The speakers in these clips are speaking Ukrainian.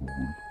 дубль. Ось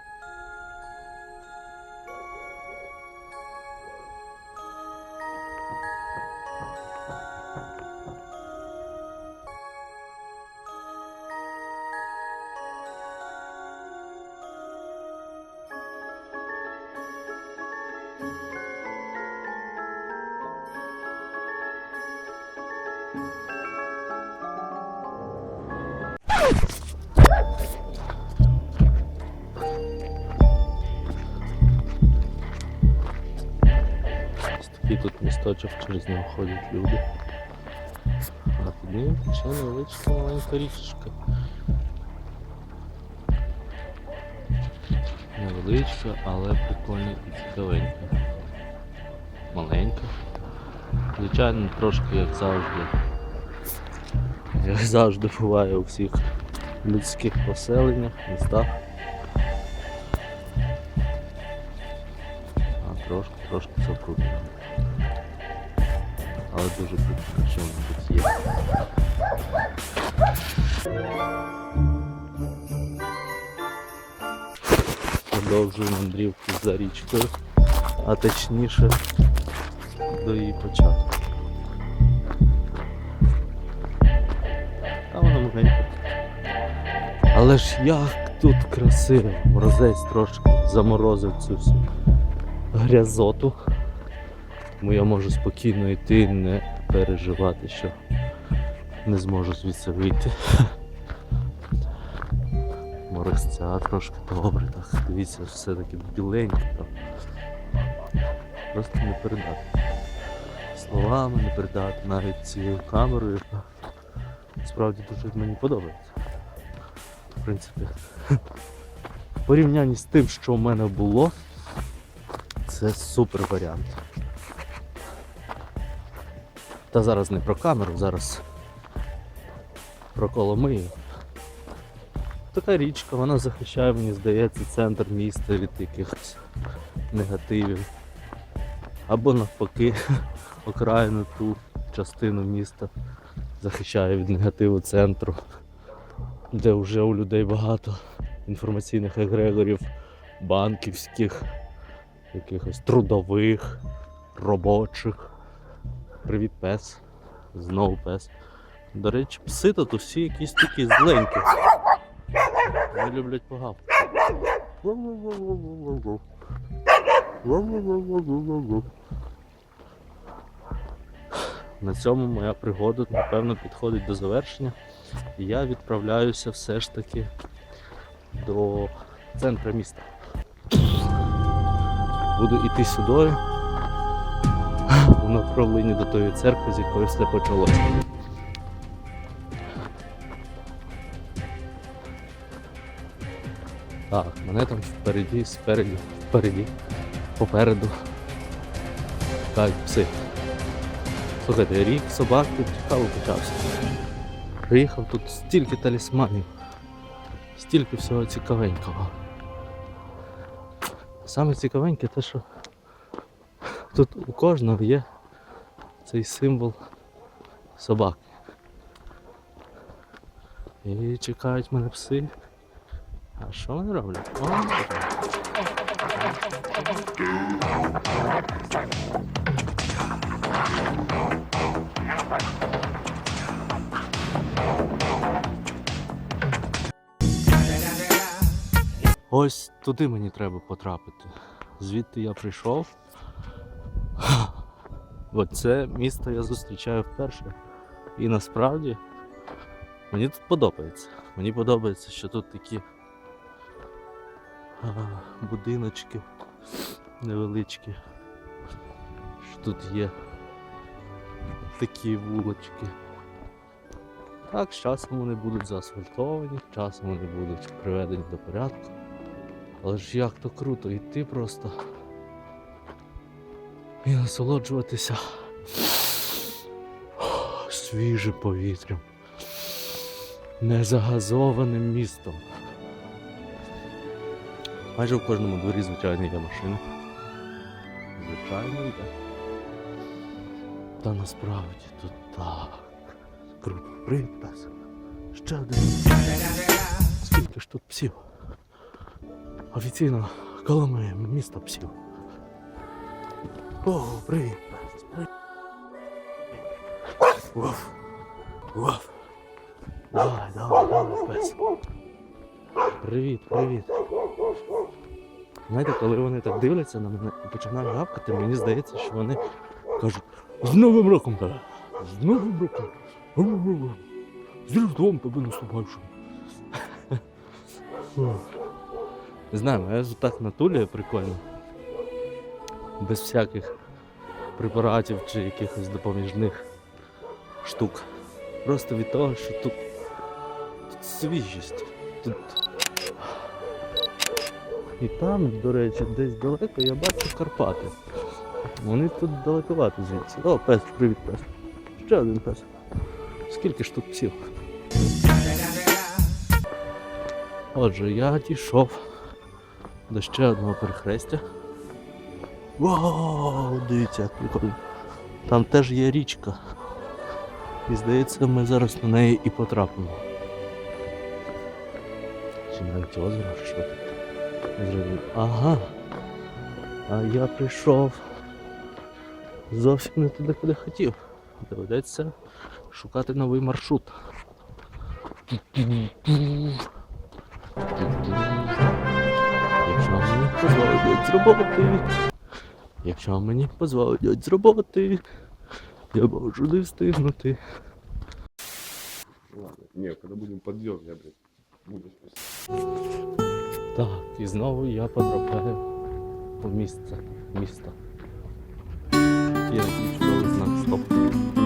місточок, через нього ходять люди. А під ним ще невеличка маленька річечка. Невеличка, але прикольна і цікавенька. Маленька. Звичайно, трошки як завжди. Як завжди буває у всіх людських поселеннях, містах. А трошки, трошки запрутно. Але дуже прикольно, що воно тут є. Продовжую мандрівку за річкою, а точніше до її початку. А вона маленька. Але ж як тут красиво! Морозець трошки заморозив цю всю грязоту. Тому я можу спокійно йти не переживати, що не зможу звідси вийти. Морозця трошки добре, так. Дивіться, все таки біленьке там. Просто не передати. Словами не передати, навіть цією камерою, справді дуже мені подобається. В принципі, в порівнянні з тим, що в мене було, це супер варіант. Та зараз не про камеру, зараз про Коломию. Така річка, вона захищає, мені здається, центр міста від якихось негативів. Або навпаки, окраїну ту частину міста захищає від негативу центру, де вже у людей багато інформаційних егрегорів, банківських, якихось трудових, робочих. Привіт, пес. Знову пес. До речі, пси тут усі якісь такі зленькі. Вони люблять погавку. На цьому моя пригода, напевно, підходить до завершення. І я відправляюся все ж таки до центра міста. Буду йти сюди у направленні до тої церкви, з якої все почалося. Так, мене там впереді, спереді, впереді, попереду. Так, пси. Слухайте, рік собак тут цікаво почався. Приїхав тут стільки талісманів, стільки всього цікавенького. Саме цікавеньке те, що тут у кожного є цей символ собаки. І чекають мене пси. А що вони роблять? О, Ось туди мені треба потрапити. Звідти я прийшов. Оце місто я зустрічаю вперше. І насправді мені тут подобається. Мені подобається, що тут такі будиночки невеличкі. Що тут є такі вулочки. Так, часом вони будуть заасфальтовані, часом вони будуть приведені до порядку. Але ж як то круто йти просто і насолоджуватися свіжим повітрям, незагазованим містом. Майже в кожному дворі, звичайно, є машини. Звичайно, є. Та насправді тут так. Круто. Привіт, пес. Ще один. Скільки ж тут псів? Офіційно Коломия, місто псів. О, привіт. Вов. Вов. Давай, давай, давай, пес. Привіт, привіт. Знаєте, коли вони так дивляться на мене і починають гавкати, мені здається, що вони кажуть з Новим роком тебе! З Новим роком! З Різдвом тебе наступаючим. Не знаю, я так натулює прикольно. Без всяких препаратів чи якихось допоміжних штук. Просто від того, що тут, тут свіжість. Тут... І там, до речі, десь далеко я бачу Карпати. Вони тут далековато звідси. О, пес, привіт, пес. Ще один пес. Скільки ж тут псів? Отже, я дійшов до ще одного перехрестя. Вау, дивіться, як. Там теж є річка. І здається, ми зараз на неї і потрапимо. Чи навіть озеро, що тут? Ага. А я прийшов зовсім не туди, куди хотів. Доведеться шукати новий маршрут. Якщо мені дозволять з роботи. Якщо мені позволять з роботи, я можу не встигнути. Ладно, не, когда будемо підйом, я, блядь, буду. Так, і знову я потрапляю в місце, місто. Я чудовий знак стоп.